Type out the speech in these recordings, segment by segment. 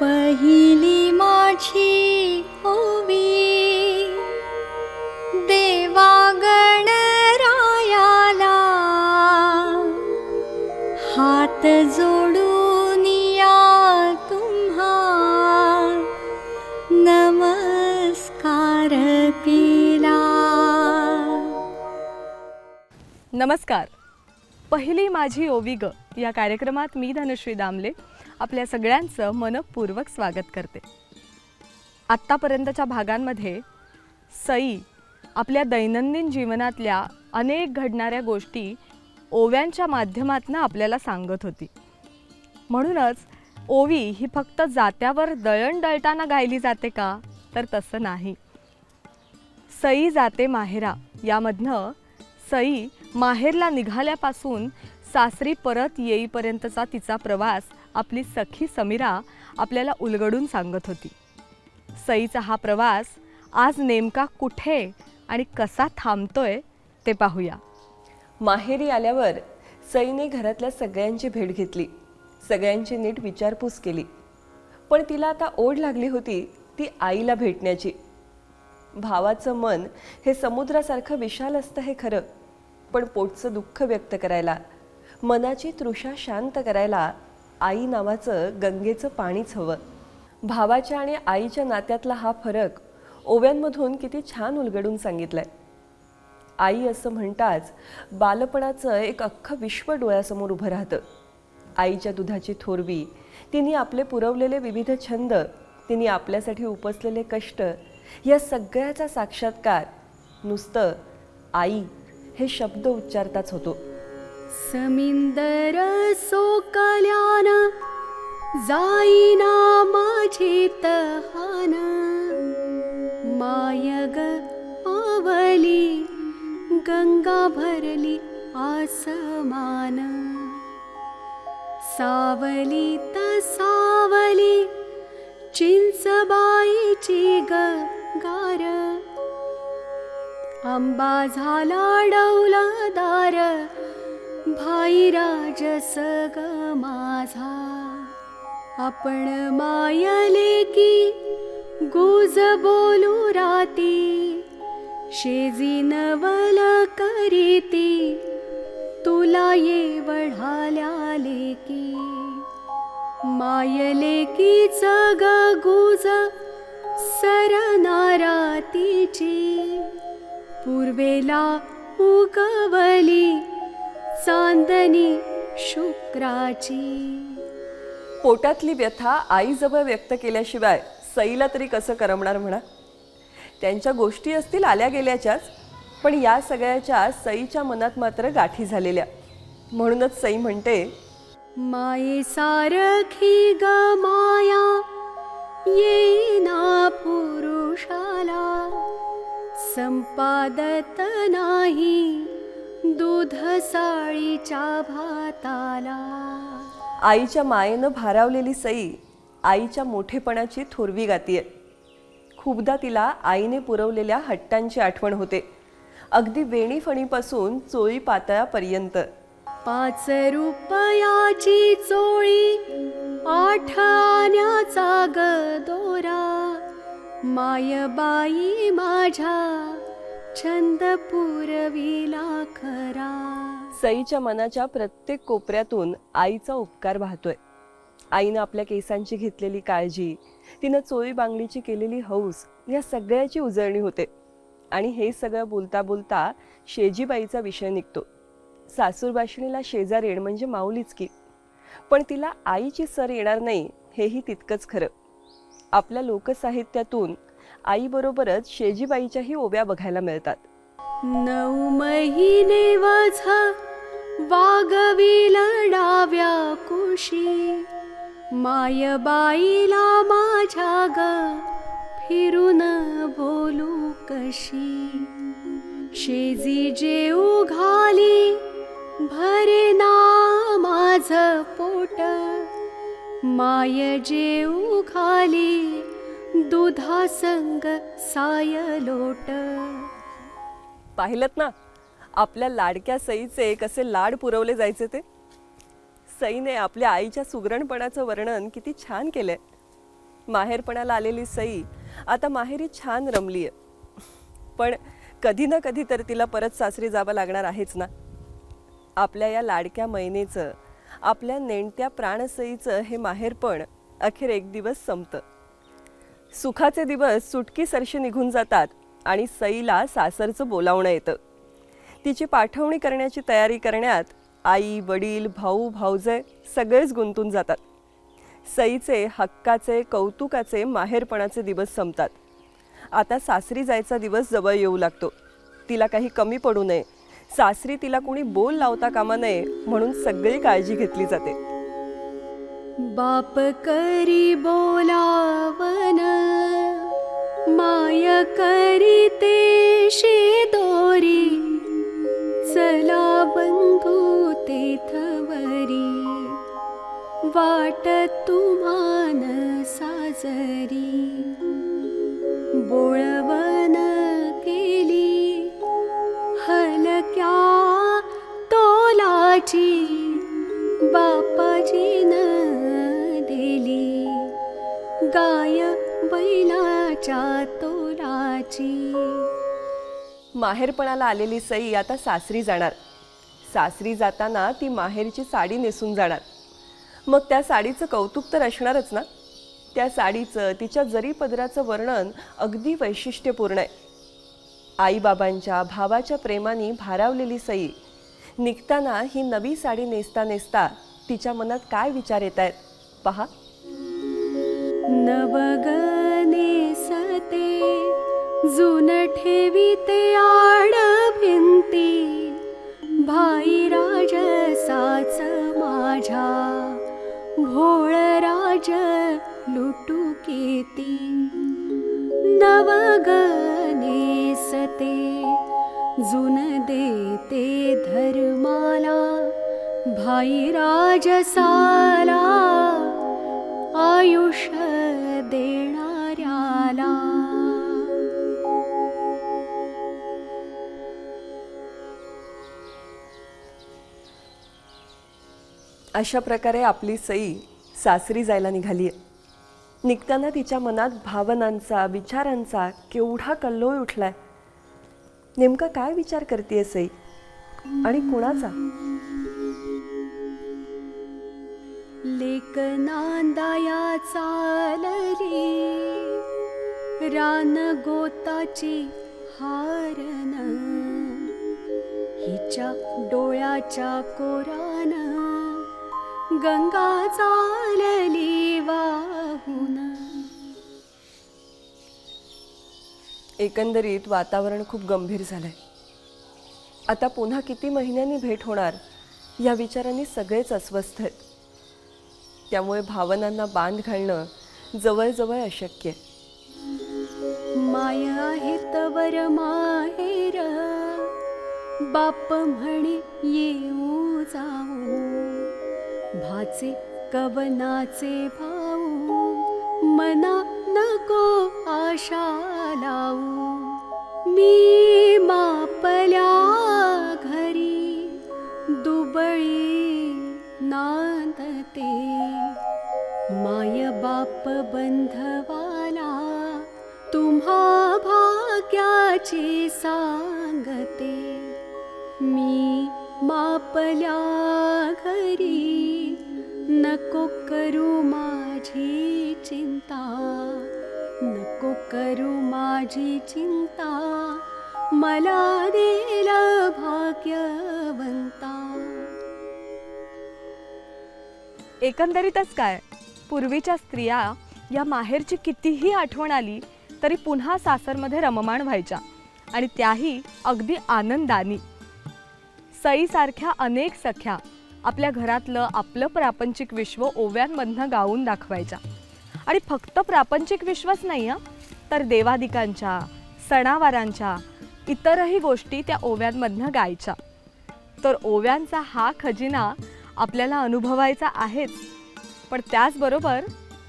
पहिली माझी ओवी नमस्कार. पहिली माझी ओवी ग. या कार्यक्रमात मी धनश्री दामले आपल्या सगळ्यांचं मनपूर्वक स्वागत करते. आत्तापर्यंतच्या भागांमध्ये सई आपल्या दैनंदिन जीवनातल्या अनेक घडणाऱ्या गोष्टी ओव्यांच्या माध्यमातून आपल्याला सांगत होती. म्हणूनच ओवी ही फक्त जात्यावर दळण दळताना गायली जाते का? तर तसं नाही. सई जाते माहेरा. यामधनं सई माहेरला निघाल्यापासून सासरी परत येईपर्यंतचा तिचा प्रवास आपली सखी समीरा आपल्याला उलगडून सांगत होती. सईचा हा प्रवास आज नेमका कुठे आणि कसा थांबतोय ते पाहूया. माहेरी आल्यावर सईने घरातल्या सगळ्यांची भेट घेतली. सगळ्यांची नीट विचारपूस केली. पण तिला आता ओढ लागली होती ती आईला भेटण्याची. भावाचं मन हे समुद्रासारखं विशाल असतं हे खरं. पण पोटचं दुःख व्यक्त करायला मनाची तृषा शांत करायला आई नावाचं गंगेचं पाणीच हवं. भावाच्या आणि आईच्या नात्यातला हा फरक ओव्यांमधून किती छान उलगडून सांगितलाय. आई असं म्हणताच बालपणाचं एक अख्खं विश्व डोळ्यासमोर उभं राहतं. आईच्या दुधाची थोरवी तिने आपले पुरवलेले विविध छंद तिने आपल्यासाठी उपसलेले कष्ट या सगळ्याचा साक्षात्कार नुसतं आई हे शब्द उच्चारताच होतो. समिंदर सोकल्यान जाईना माझी तहान. मायग पावली गंगा भरली आसमान. सावली त सावली चिंचबाईची ग गार आंबा झाला डौलदार भाई राजस ग माझा. आपण मायले की गुज बोलू राती शेजी नवल करीती तुला ये वढाल्या लेकी मायले की ग गुज सरनारा तिची पूर्वेला उगवली चांदणी शुक्राची. पोटातली व्यथा आईजवळ व्यक्त केल्याशिवाय सईला तरी कसं करमणार म्हणा? त्यांच्या गोष्टी असतील आल्या गेल्याच्याच पण या सगळ्याच्या सईच्या मनात मात्र गाठी झालेल्या. म्हणूनच सई म्हणते माये सारखी ग माया येईना पुरुषाला. संपादत नाही. दूध साळीच्या भाताला. आईच्या मायेनं भारावलेली सई आईच्या मोठेपणाची थोरवी गातीये. खूपदा तिला आईने पुरवलेल्या हट्टांची आठवण होते. अगदी वेणीफणीपासून चोळी पातळापर्यंत. पाच रुपयाची चोळी आठ आण्याचा ग दोरा मायबाई माझ्या छंद पुरविला खरा सईच्या मनाच्या प्रत्येक कोपऱ्यातून आईचा उपकार वाहतोय. आईनं आपल्या केसांची घेतलेली काळजी तिनं चोळी बांगडीची केलेली हौस या सगळ्याची उजळणी होते. आणि हे सगळं बोलता बोलता शेजीबाईचा विषय निघतो. सासूरबाशिणीला शेजारीण म्हणजे माऊलीच की. पण तिला आईची सर येणार नाही हेही तितकंच खरं. आपल्या लोकसाहित्यातून आईबरोबरच शेजीबाईच्याही ओव्या बघायला मिळतात. नऊ महिने वझ वागविल डाव्या कुशी. मायबाईला माझ्या ग फिरून बोलू कशी. शेजी जेऊ घाली भरे ना माझ पोट. माय जेऊ खाली दुधासंग साय लोट. पाहिलत ना आपल्या लाडक्या सईचे कसे लाड पुरवले जायचे ते? सईने आपल्या आईच्या सुगरणपणाचं वर्णन किती छान केलंय. माहेरपणाला आलेली सई आता माहेरी छान रमलीय. पण कधी ना कधी तर तिला परत सासरी जावं लागणार आहेच ना. आपल्या या लाडक्या मैनेचं आपल्या नेणत्या प्राणसईचं हे माहेरपण अखेर एक दिवस संपतं. सुखाचे दिवस सुटकी सरशी निघून जातात आणि सईला सासरचं बोलावणं येतं. तिची पाठवणी करण्याची तयारी करण्यात आई वडील भाऊ भाऊजे सगळेच गुंतून जातात. सईचे हक्काचे कौतुकाचे माहेरपणाचे दिवस संपतात. आता सासरी जायचा दिवस जवळ येऊ लागतो. तिला काही कमी पडू नये सासरी तिला कोणी बोल लावता कामा नये म्हणून सगळी काळजी घेतली जाते. बाप करी बोलावन माय करी ते दोरी चला बंधू तेथवरी वाट तुमान साजरी बोळवन गाय बैलाच्या तोराची. माहेरपणाला आलेली सई आता सासरी जाणार. सासरी जाताना ती माहेरची साडी नेसून जाणार. मग त्या साडीचं कौतुक तर असणारच ना? त्या साडीचं तिच्या जरी पदराचं वर्णन अगदी वैशिष्ट्यपूर्ण आहे. आईबाबांच्या भावाच्या प्रेमाने भारावलेली सई निघताना ही नवी साडी नेसता नेसता तिच्या मनात काय विचार येत आहेत पहा. नवगने सते जुन ठेविते आड भिंती भाई राजसाच माझ्या भोळ राज लुटू केती. नवगने सते जुन देते धर्माला भाई राजसाला आयुष्य देणाऱ्याला. अशा प्रकारे आपली सई सासरी जायला निघाली आहे निघताना तिच्या मनात भावनांचा विचारांचा केवढा कल्लोळ उठलाय. नेमका काय विचार करते सई? आणि कुणाचा? लेक नांदाया चालली रान गोताची हारन हिच्या डोळ्याच्या कोरान गंगा चालली वाहून. एकंदरीत वातावरण खूप गंभीर झालंय. आता पुन्हा किती महिन्यांनी भेट होणार या विचारांनी सगळेच अस्वस्थ आहेत. त्यामुळे भावनांना बांध घालणं जवळजवळ अशक्य आहे. माय तवर माहेर बाप म्हणे येऊ जाऊ भाचे कवनाचे भाऊ मना नको आशा लावू मी बाप बंधवाला तुम्हा भाग्याची सांगते मी मापल्या घरी नको करू माझी चिंता नको करू माझी चिंता मला देल भाग्यवंता. एकंदरीतच काय पूर्वीच्या स्त्रिया या माहेरची कितीही आठवण आली तरी पुन्हा सासरमध्ये रममाण व्हायच्या आणि त्याही अगदी आनंदानी. सईसारख्या अनेक सख्या आपल्या घरातलं आपलं प्रापंचिक विश्व ओव्यांमधनं गाऊन दाखवायच्या. आणि फक्त प्रापंचिक विश्वच नाही हं, तर देवादिकांच्या सणावारांच्या इतरही गोष्टी त्या ओव्यांमधनं गायच्या. तर ओव्यांचा हा खजिना आपल्याला अनुभवायचा आहेच. पण त्याचबरोबर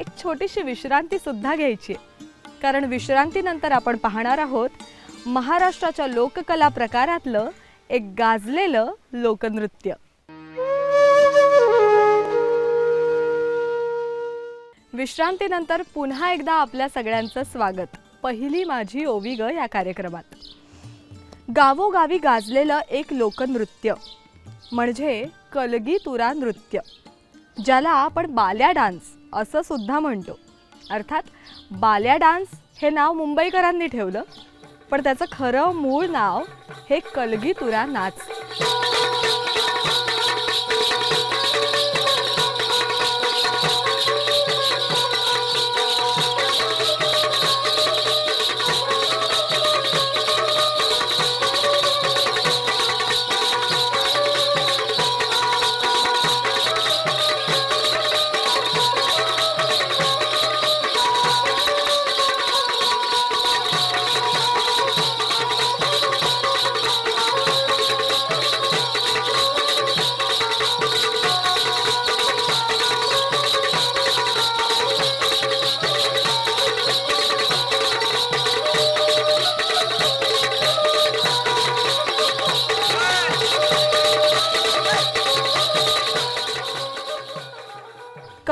एक छोटीशी विश्रांतीसुद्धा घ्यायची. आहे. कारण विश्रांतीनंतर आपण पाहणार आहोत महाराष्ट्राच्या लोककला प्रकारातलं एक गाजलेलं लोकनृत्य. विश्रांतीनंतर पुन्हा एकदा आपल्या सगळ्यांचं स्वागत. पहिली माझी ओवी ग या कार्यक्रमात. गावोगावी गाजलेलं एक लोकनृत्य. म्हणजे कलगी तुरा नृत्य. ज्याला आपण बाल्या डान्स असं सुद्धा म्हणतो. अर्थात बाल्या डान्स हे नाव मुंबईकरांनी ठेवलं पण त्याचं खरं मूळ नाव हे कलगीतुरा नाच.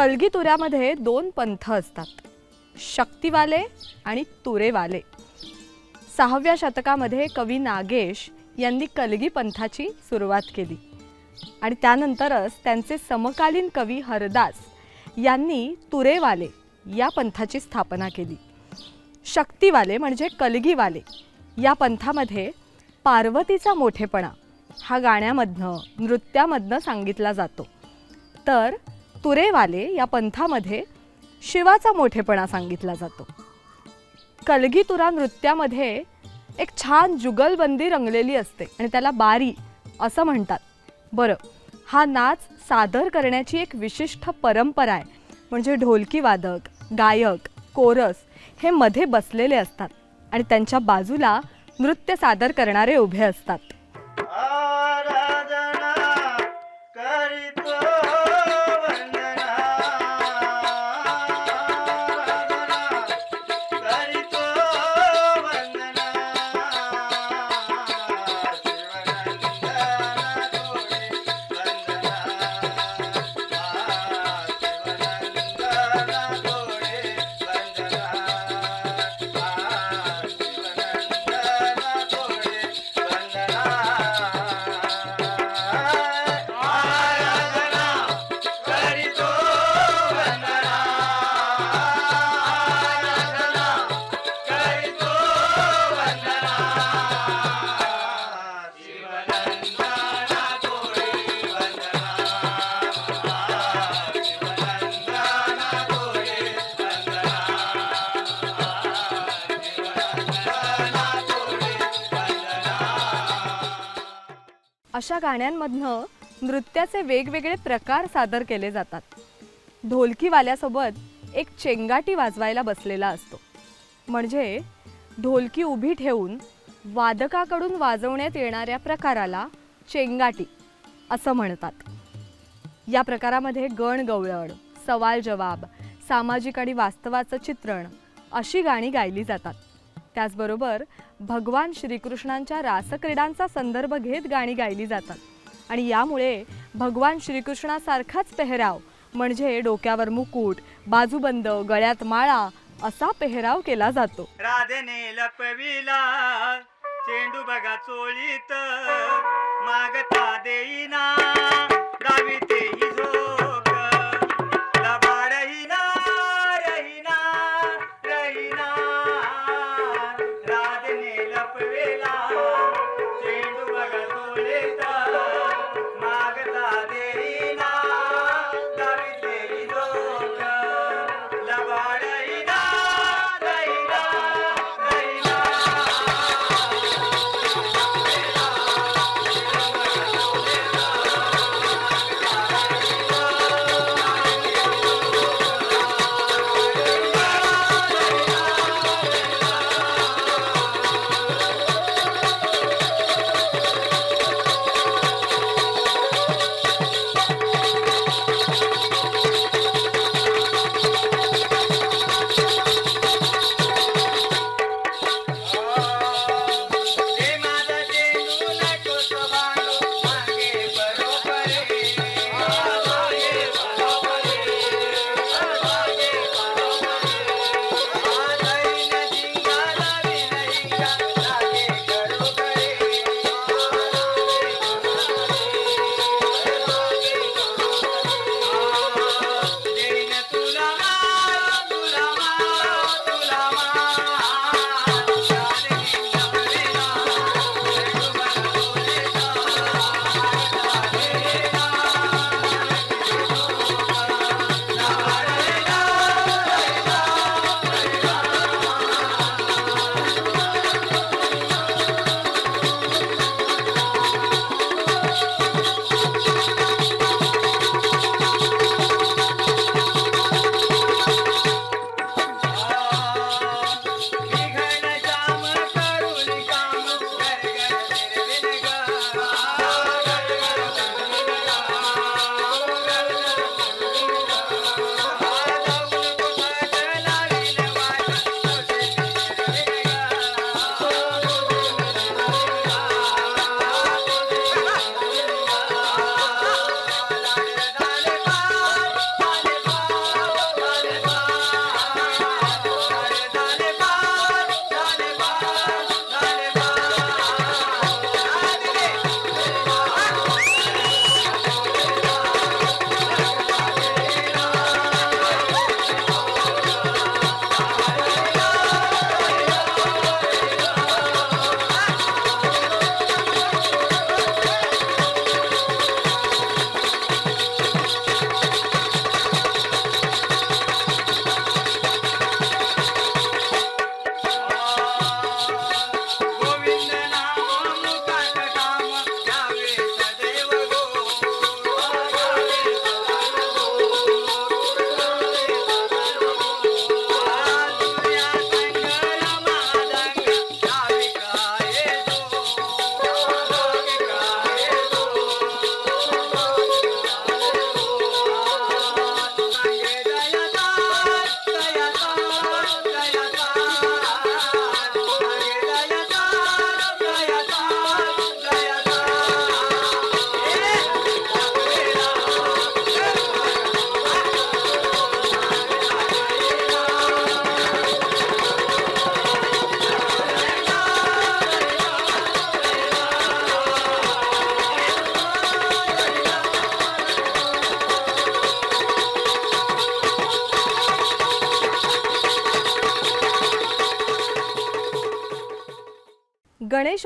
कलगी तुऱ्यामध्ये दोन पंथ असतात. शक्तिवाले आणि तुरेवाले. सहाव्या शतकामध्ये कवी नागेश यांनी कलगी पंथाची सुरुवात केली. आणि त्यानंतरच त्यांचे समकालीन कवी हरदास यांनी तुरेवाले या पंथाची स्थापना केली. शक्तिवाले म्हणजे कलगीवाले. या पंथामध्ये पार्वतीचा मोठेपणा हा गाण्यामधनं नृत्यामधनं सांगितला जातो. तर तुरेवाले या पंथामध्ये शिवाचा मोठेपणा सांगितला जातो. कलगी तुरा नृत्यामध्ये एक छान जुगलबंदी रंगलेली असते आणि त्याला बारी असं म्हणतात. बरं हा नाच सादर करण्याची एक विशिष्ट परंपरा आहे. म्हणजे ढोलकी वादक गायक कोरस हे मध्ये बसलेले असतात आणि त्यांच्या बाजूला नृत्य सादर करणारे उभे असतात. अशा गाण्यांमधनं नृत्याचे वेगवेगळे प्रकार सादर केले जातात. ढोलकीवाल्यासोबत एक चेंगाटी वाजवायला बसलेला असतो. म्हणजे ढोलकी उभी ठेवून वादकाकडून वाजवण्यात येणाऱ्या प्रकाराला चेंगाटी असं म्हणतात. या प्रकारामध्ये गण गवळण सवाल जवाब सामाजिक आणि वास्तवाचं चित्रण अशी गाणी गायली जातात. त्याचबरोबर भगवान श्रीकृष्णांच्या रासक्रीडांचा संदर्भ घेत गाणी गायली जातात. आणि यामुळे भगवान श्रीकृष्णासारखाच पेहराव म्हणजे डोक्यावर मुकुट बाजूबंद गळ्यात माळा असा पेहराव केला जातो. राधेने लपविला चेंडू बघा चोळीत मागता देईना.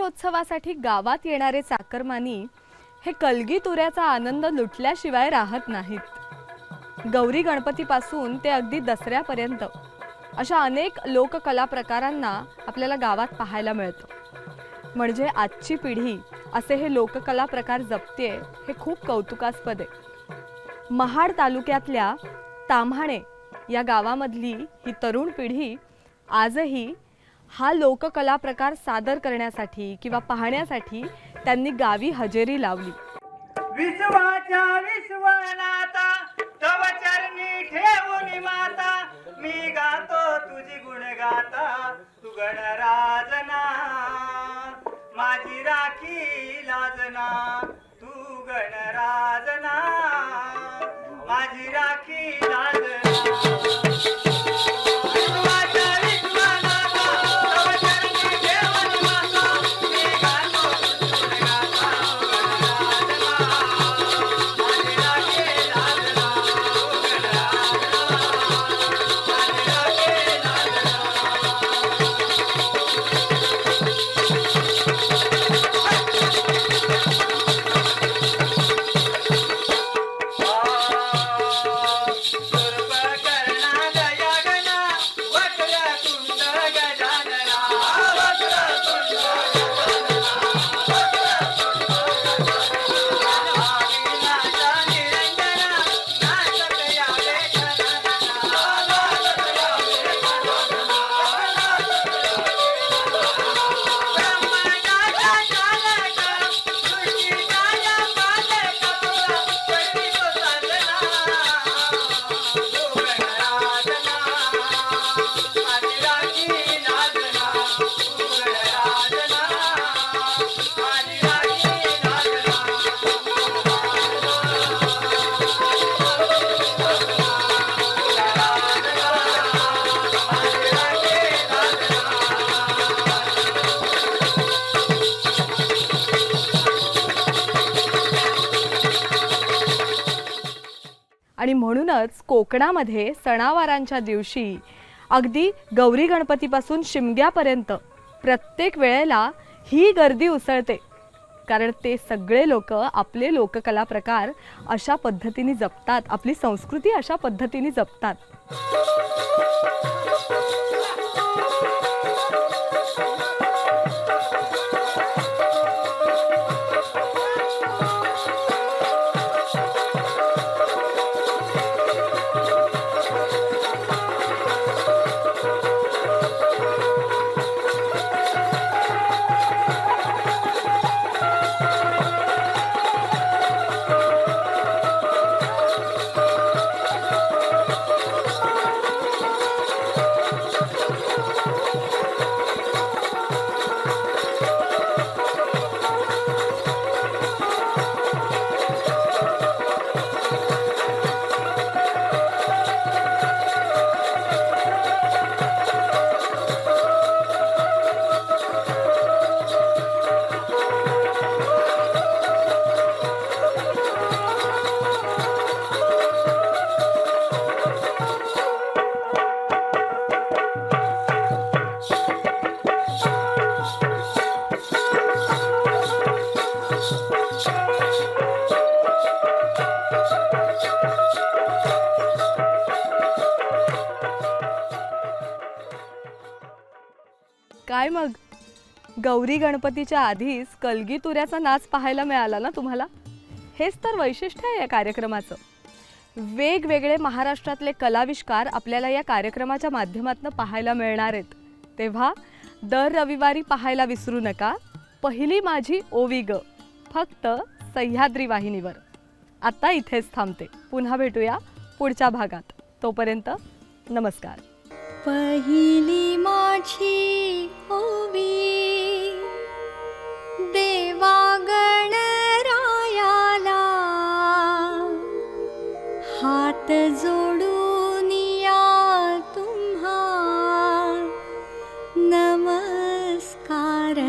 गणेशोत्सवासाठी गावात येणारे चाकरमानी हे कलगी तुऱ्याचा आनंद लुटल्याशिवाय राहत नाहीत. गौरी गणपतीपासून ते अगदी दसऱ्यापर्यंत अशा अनेक लोककला प्रकारांना आपल्याला गावात पाहायला मिळतं. म्हणजे आजची पिढी असे हे लोककला प्रकार जपते हे खूप कौतुकास्पद आहे. महाड तालुक्यातल्या ताम्हाणे या गावामधली ही तरुण पिढी आजही हा लोककला प्रकार सादर करण्यासाठी किंवा पाहण्यासाठी त्यांनी गावी हजेरी लावली. विश्वाच्या विश्वनाथा तव चरणी ठेवून माता. मी गातो तुझी गुण गाता तू गणराजना. माझी राखी लाजना तू गणराजना. माझी राखी लाजना. म्हणूनच कोकणामध्ये सणावारांच्या दिवशी अगदी गौरी गणपतीपासून शिमग्यापर्यंत प्रत्येक वेळेला ही गर्दी उसळते. कारण ते सगळे लोक आपले लोककला प्रकार अशा पद्धतीने जपतात. आपली संस्कृती अशा पद्धतीने जपतात. काय मग? गौरी गणपतीच्या आधीच कलगी तुऱ्याचा नाच पाहायला मिळाला ना तुम्हाला? हेच तर वैशिष्ट्य आहे या कार्यक्रमाचं. वेगवेगळे महाराष्ट्रातले कलाविष्कार आपल्याला या कार्यक्रमाच्या माध्यमातून पाहायला मिळणार आहेत. तेव्हा दर रविवारी पाहायला विसरू नका. पहिली माझी ओवी ग. फक्त सह्याद्री वाहिनीवर. आत्ता इथेच थांबते. पुन्हा भेटूया पुढच्या भागात. तोपर्यंत नमस्कार. पहिली माझी ओवी देवा गणरायाला हात जोडून या तुम्हा. नमस्कार